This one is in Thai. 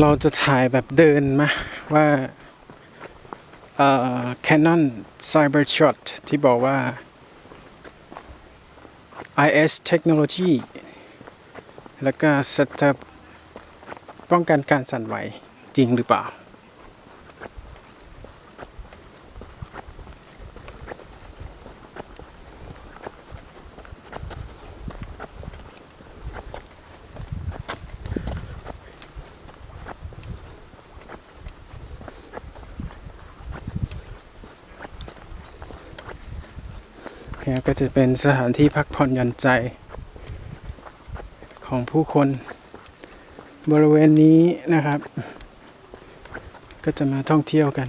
เราจะถ่ายแบบเดินมาว่าเอ่อ Canon Cybershot ที่บอกว่า IS Technology แล้วก็สแตทป้องกันการสั่นไหวจริงหรือเปล่า เนี่ยก็จะเป็นสถานที่พักผ่อนหย่อนใจ ของผู้คน บริเวณนี้นะครับ ก็จะมาท่องเที่ยวกัน